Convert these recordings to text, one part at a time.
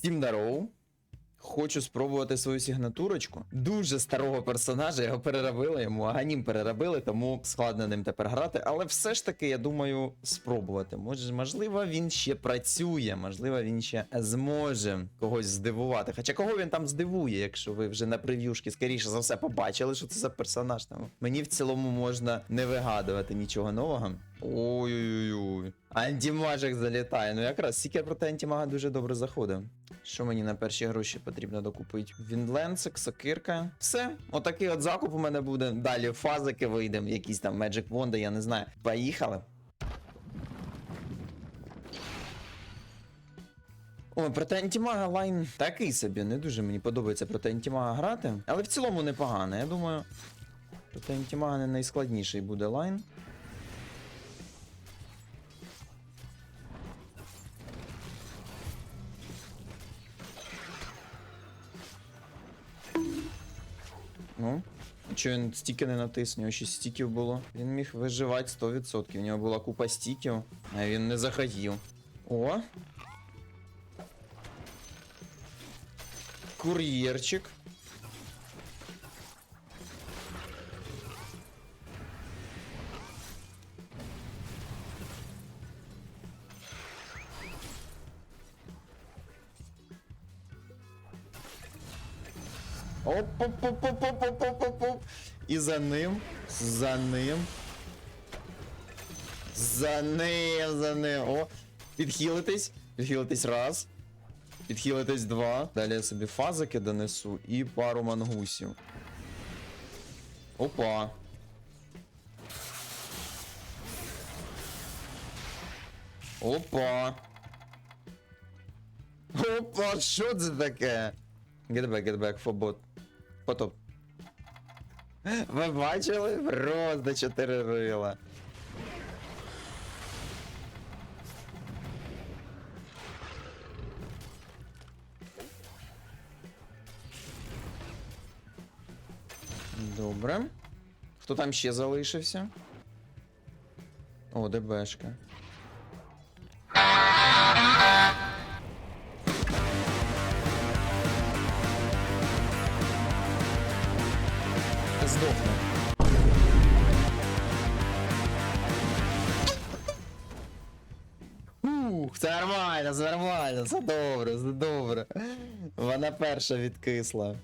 Всім здорово. Хочу спробувати свою сигнатурочку. Дуже старого персонажа, його переробили, йому аганім переробили, тому складно ним тепер грати. Але все ж таки, я думаю, спробувати. Може, можливо, він ще працює, можливо, він ще зможе когось здивувати. Хоча кого він там здивує, якщо ви вже на прев'юшки, скоріше за все, побачили, що це за персонаж. Там. Мені в цілому можна не вигадувати нічого нового. Ой-ой-ой. Антимажик залітає. Ну якраз Сікер проти антимага дуже добре заходить. Що мені на перші гроші потрібно докупити? Вінленсик, сокирка. Все, отакий от закуп у мене буде. Далі фазики вийдемо, якісь там Magic Wand, я не знаю. Поїхали. О, проти антимага лайн такий собі. Не дуже мені подобається проти антимага грати. Але в цілому непогано. Я думаю, проти антимага не найскладніший буде лайн. Ну, Чого він стіки не натис, у нього 6 стіків було. Він міг виживати 100%. У нього була купа стіків, а він не захотів. О! Кур'єрчик. Оп-оп-оп-оп-оп-оп-оп-оп. І за ним, за ним. За ним, за ним. О, підхилитись. Підхилитись раз. Підхилитись два. Далі я собі фазики донесу і пару мангусів. Опа. Опа. Опа, що це таке? Get back, get back, фобот. Потоп. Ви бачили? Просто чотири рила. Добре. Хто там ще залишився? О, ДБшка. Ух, це нормально, це нормально, це добре, це добре. Вона перша відкисла.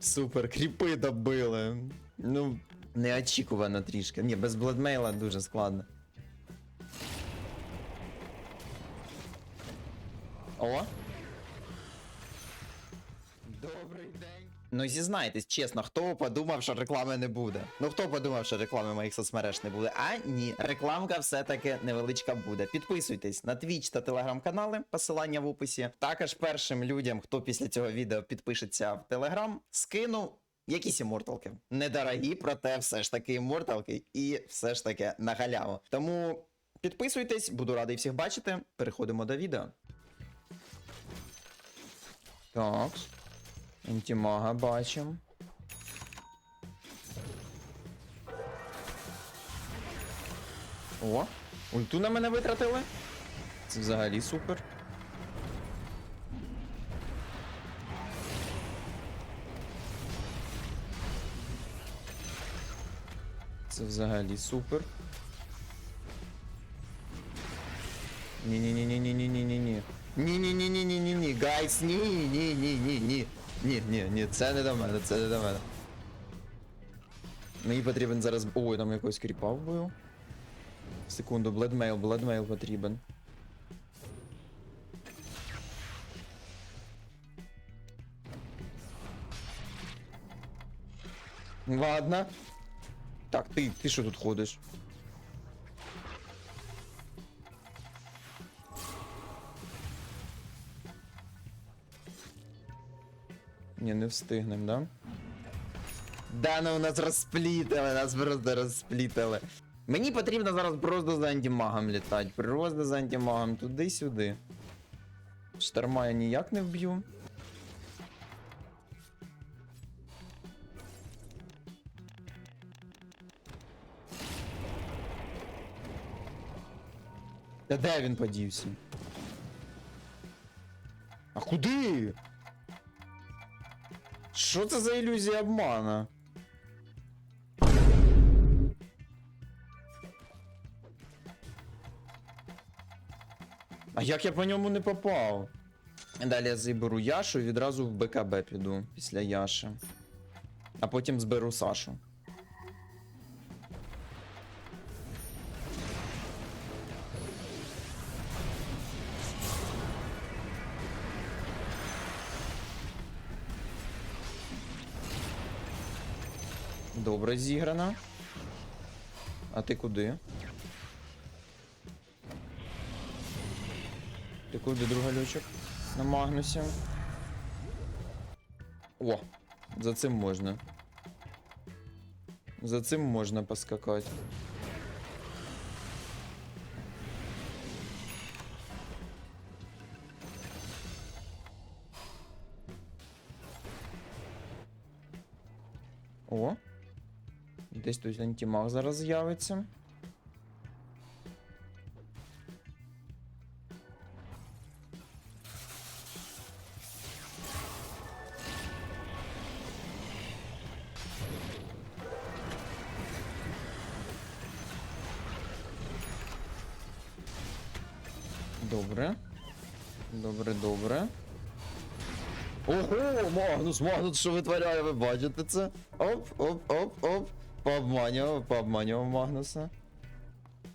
Супер, кріпи добили. Ну, неочікувано трішки. Ні, без бладмейла дуже складно. О! Добрий день. Ну зізнайтесь, чесно, хто подумав, що реклами не буде? Ну хто подумав, що реклами моїх соцмереж не буде? А ні, рекламка все-таки невеличка буде. Підписуйтесь на Twitch та телеграм-канали, посилання в описі. Також першим людям, хто після цього відео підпишеться в Телеграм, скину. Якісь іморталки. Недорогі, проте все ж таки іморталки і все ж таки на халяву. Тому підписуйтесь, буду радий всіх бачити. Переходимо до відео. Так. Антимага бачим. О, ульту на мене витратили. Це взагалі супер. Це взагалі супер. Ні-ні-ні-ні-ні-ні-ні-ні. Ні-ні-ні-ні-ні-ні-ні. Гайс, ні-ні-ні-ні. Ні, ні, ні, це не до мене, це не до мене. Мені потрібен зараз. Ой, там якогось кріпа вбив. Секунду, бледмейл, бледмейл потрібен. Ладно. Так, ти, ти що тут ходиш? Ні, не встигнем, да? Да, ну нас розсплітили, нас просто розсплітили. Мені потрібно зараз просто за антимагом літати. Просто за антимагом туди-сюди. Шторма я ніяк не вб'ю. Та де він подівся? А куди? Що це за ілюзія обмана? А як я по ньому не попав? Далі я заберу Яшу і відразу в БКБ піду після Яши. А потім зберу Сашу. Добре зіграна. А ти куди? Ти куди друга лючок? На Магнусі. О! За цим можна. За цим можна поскакати. Тут антимаг зараз з'явиться. Добре. Добре, добре. Ого, Магнус, Магнус, що витворяє, ви бачите це? Оп, оп, оп, оп. Пообманював, пообманював Магнуса.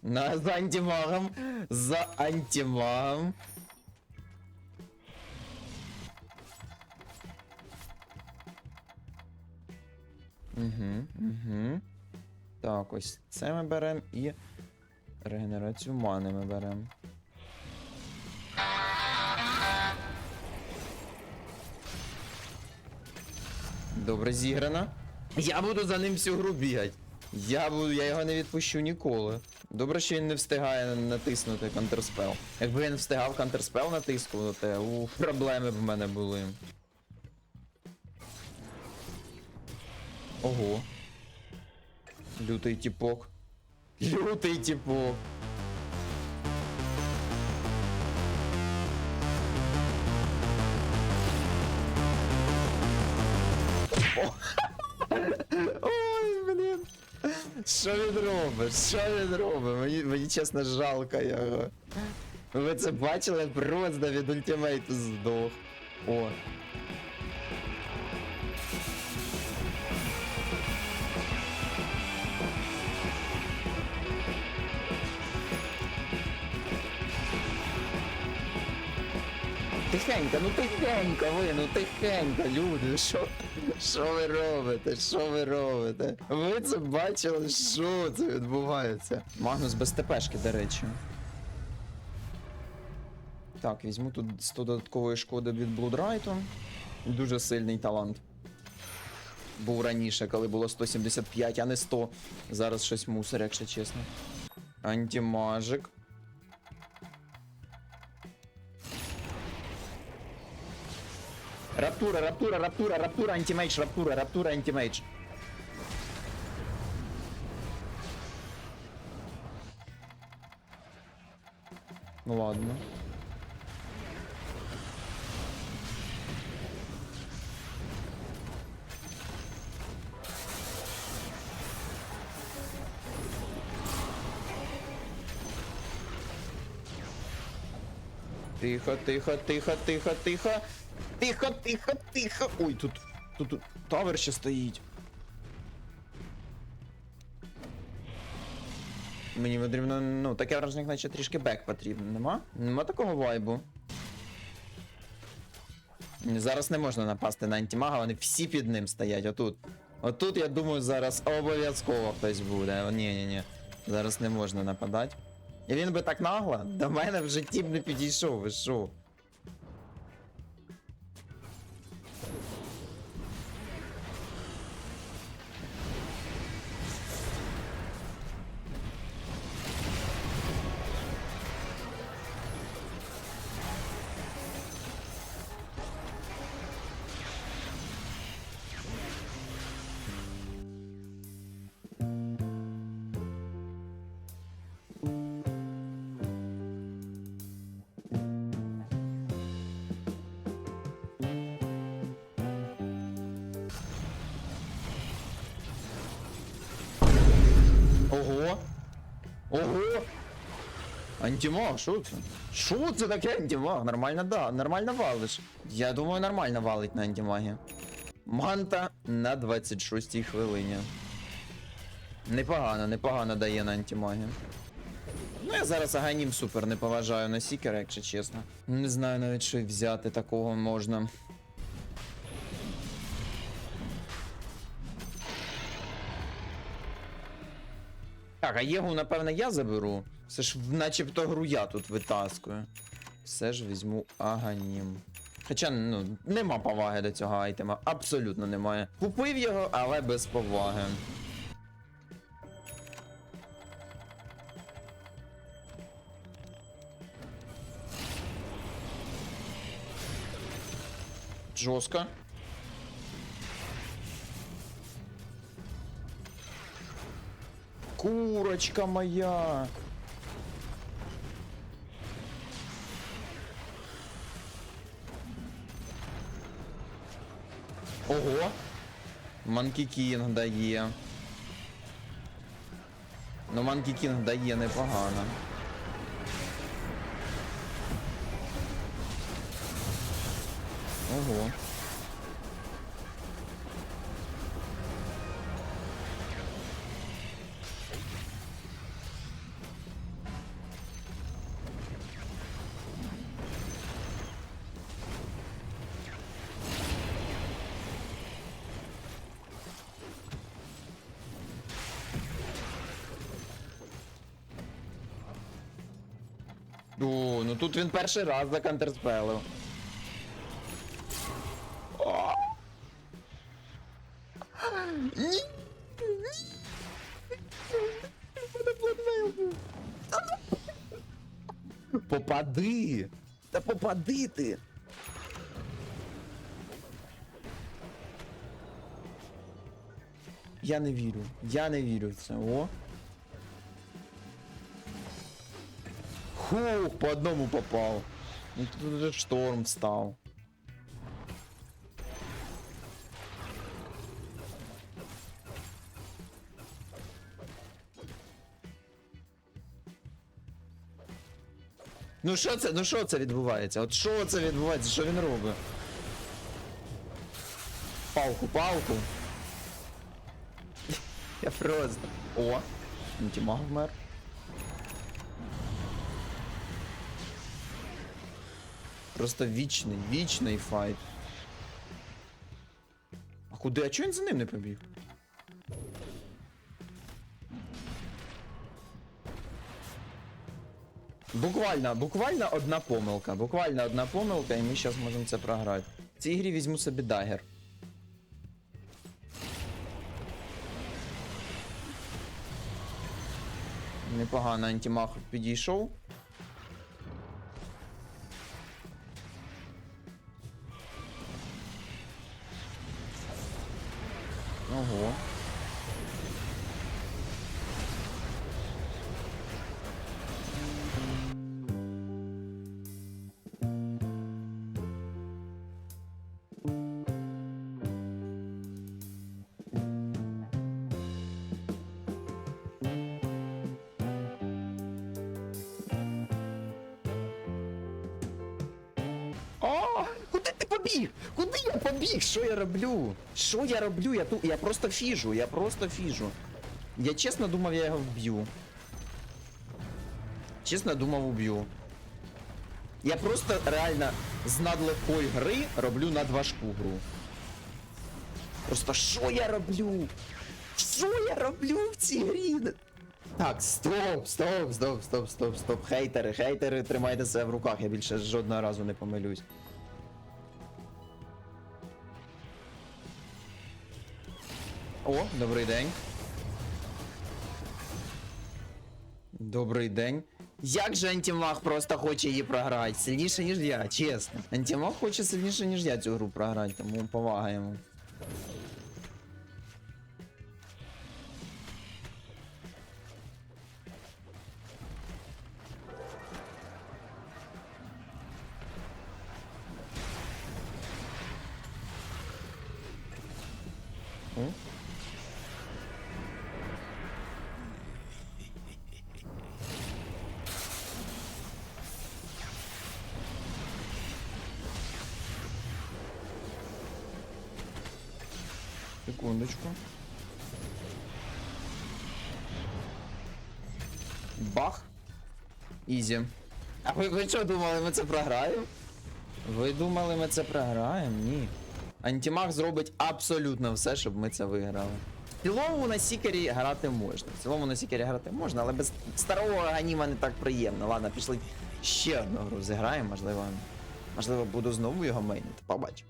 На, за антимагом. За антимагом. Угу, угу. Так, ось це ми беремо і регенерацію мани ми беремо. Добре зіграно. Я буду за ним всю гру бігати. Я буду, я його не відпущу ніколи. Добре, що він не встигає натиснути контрспел. Якби він встигав контрспел натиснути, ух, проблеми б в мене були. Ого. Лютий тіпок. Лютий тіпок. Ой, блін. Що він робить? Що він робить? Мені, мені чесно жалко його. Ви це бачили? Просто від ультимейту здох. О. Тихенько, ну тихенько ви, ну тихенько, люди, що, що ви робите? Що ви робите? Ви це бачили, що це відбувається? Магнус без ТПшки, до речі. Так, візьму тут 100 додаткової шкоди від Блудрайту. Дуже сильний талант. Був раніше, коли було 175, а не 100. Зараз щось мусор, якщо чесно. Антимажик. Раптура, раптура, раптура, раптура, антимейдж, раптура, раптура, антимейдж. Ну ладно. Тихо, тихо, тихо, тихо, тихо. Тихо, тихо, тихо. Ой, тут. Тут, тут тавер ще стоїть. Мені потрібно, ну, таке враження, наче трішки бек потрібно, нема? Нема такого вайбу. Зараз не можна напасти на антимага, вони всі під ним стоять, отут. Отут, я думаю, зараз обов'язково хтось буде. Ні, ні, ні. Зараз не можна нападати. І він би так нагло до мене в житті б не підійшов, ви що? Антимаг, що це? Що це таке антимаг? Нормально, да, нормально валиш. Я думаю, нормально валить на антимагі. Манта на 26-й хвилині. Непогано, непогано дає на антимагі. Ну, я зараз Аганім супер не поважаю на Сікера, якщо чесно. Не знаю навіть, що взяти такого можна. Так, а Єгу, напевно, я заберу. Все ж начебто гру я тут витаскую. Все ж візьму Аганім. Хоча, ну, нема поваги до цього айтема. Абсолютно немає. Купив його, але без поваги. Жорстко. Курочка моя. Ого. Манкі Кінг дає. Ну, Манкі Кінг дає непогано. Ого. О, ну тут він перший раз закантерспелив. О! Ні! Попади! Та попади ти! Я не вірю. Я не вірю в це. О! Хух, по одному попав. Ну тут уже шторм став. Ну що це? Ну що це відбувається? От що це відбувається? Що він робить? Палку, палку. Я просто. О! Антимаг вмер. Просто вічний, вічний файт. А куди? А чого він за ним не побіг? Буквально, буквально одна помилка. Буквально одна помилка, і ми зараз можемо це програти. В цій грі візьму собі дагер. Непогано антимах підійшов. Побіг? Куди я побіг? Що я роблю? Що я роблю? Я тут. Я просто фіжу, я просто фіжу. Я чесно думав, я його вб'ю. Чесно думав, уб'ю. Я просто реально з надлегкої гри роблю надважку гру. Просто що я роблю? Що я роблю в цій грі? Так, стоп, стоп, стоп, стоп, стоп, стоп. Хейтери, хейтери, тримайте себе в руках, я більше жодного разу не помилюсь. О, добрий день. Добрий день. Як же антимаг просто хоче її програти? Сильніше, ніж я, чесно. Антимаг хоче сильніше, ніж я цю гру програти, тому повага йому. О. Секундочку. Бах. Ізі. А ви, ви що думали, ми це програємо? Ви думали, ми це програємо? Ні. Антимаг зробить абсолютно все, щоб ми це виграли. В цілому на Сікері грати можна. В цілому на Сікері грати можна, але без старого аніма не так приємно. Ладно, пішли ще одну гру зіграємо, можливо. Можливо, буду знову його мейнити. Побач.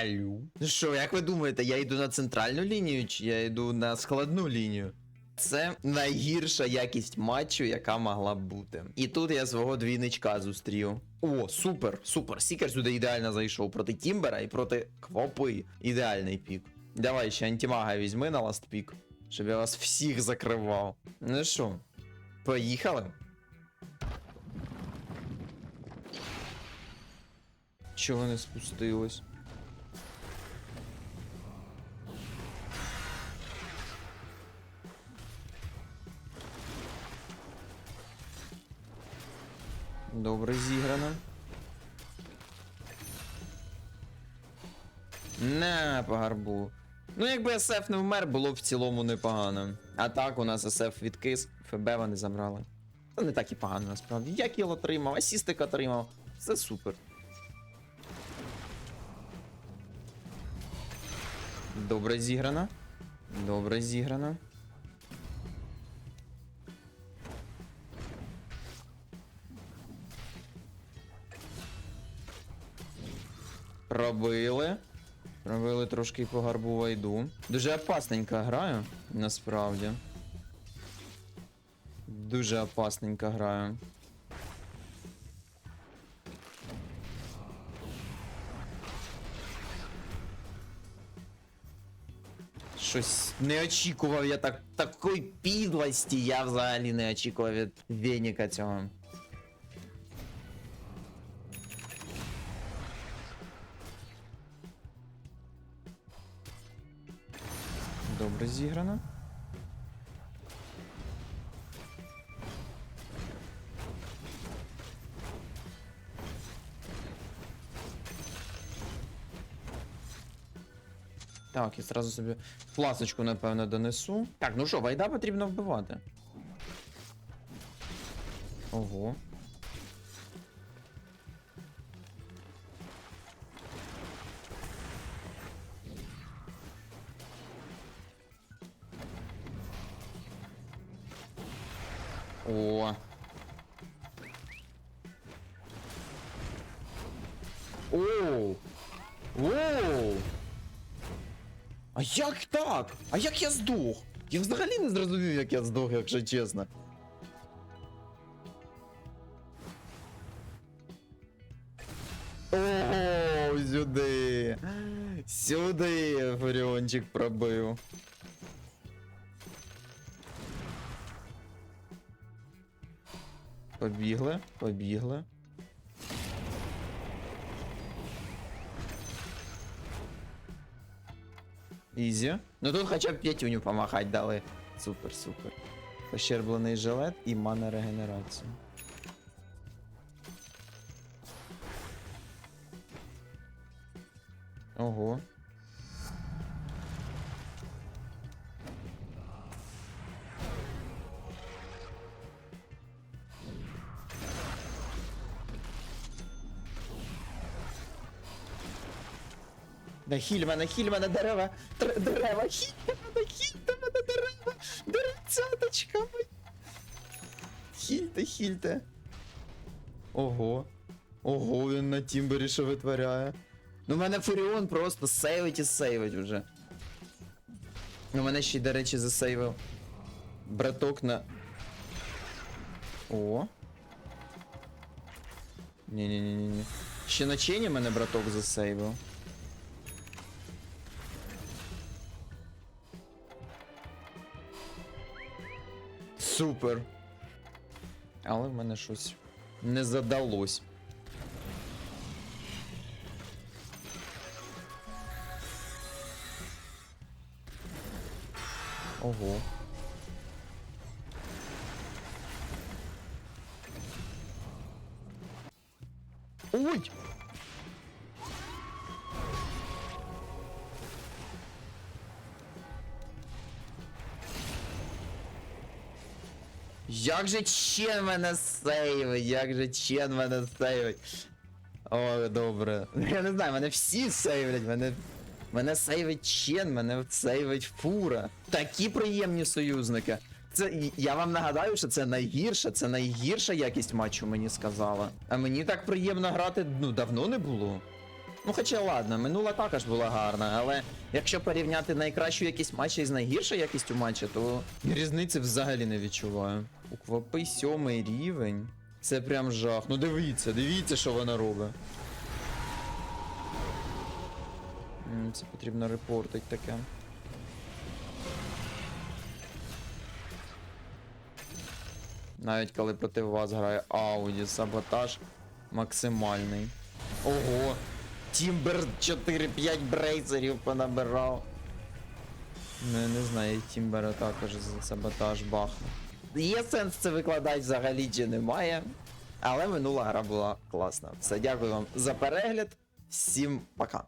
Алло. Ну що, як ви думаєте, я йду на центральну лінію чи я йду на складну лінію? Це найгірша якість матчу, яка могла б бути. І тут я свого двійничка зустрів. О, супер, супер. Сікер сюди ідеально зайшов проти Тімбера і проти Квопи. Ідеальний пік. Давай ще антимага візьми на ласт пік, щоб я вас всіх закривав. Ну що, поїхали? Чого не спустилось? Добре зіграно. Не, по гарбу. Ну, якби СФ не вмер, було б в цілому непогано. А так у нас СФ відкис, ФБ вони забрали. Це не так і погано насправді. Я кіл отримав, асістик отримав. Все супер. Добре зіграно. Добре зіграно. Пробили. Пробили трошки по гарбу вайду. Дуже опасненько граю, насправді. Дуже опасненько граю. Щось не очікував я так такої підлості. Я взагалі не очікував від Веніка цього. Зіграно. Так, я зразу собі пласочку, напевно, донесу. Так, ну що, вайда потрібно вбивати. Ого. Як я здох? Я взагалі не зрозумів, як я здох, якщо чесно. Ого, сюди. Сюди Фуріончик пробив. Побігли, побігли. Ізі. Ну тут хоча б п'ятюню помахать дали. Супер, супер. Пощерблений жилет і мана регенерацію. Ого. Да хіль мене, дерева, тр- дерева, хіль мене, хільте мене дерева, деревцяточка моя. Хільте, хільте. Ого. Ого, він на тімбері що витворяє. Ну, в мене Фуріон просто сейвить і сейвить вже. Ну, мене ще й, до речі, засейвив. Браток на. О. Ні-ні-ні-ні. Ще на чені мене браток засейвив. Супер. Але в мене щось не задалось. Ого. Як же Чен мене сейвить, як же Чен мене сейвить. О, добре. Я не знаю, мене всі сейвлять, мене. Мене сейвить Чен, мене сейвить фура. Такі приємні союзники. Це я вам нагадаю, що це найгірше, це найгірша якість матчу, мені сказала. А мені так приємно грати ну давно не було. Ну, хоча ладно, минула також була гарна, але якщо порівняти найкращу якість матча із найгіршою якістю матча, то різниці взагалі не відчуваю. У квапи сьомий рівень. Це прям жах. Ну дивіться, дивіться, що вона робить. Це потрібно репортить таке. Навіть коли проти вас грає Ауді, саботаж максимальний. Ого! Тімбер 4-5 брейзерів понабирав. Ну, я не знаю, Тімбера також за саботаж бахнув. Є сенс це викладати взагалі чи немає. Але минула гра була класна. Все, дякую вам за перегляд. Всім пока.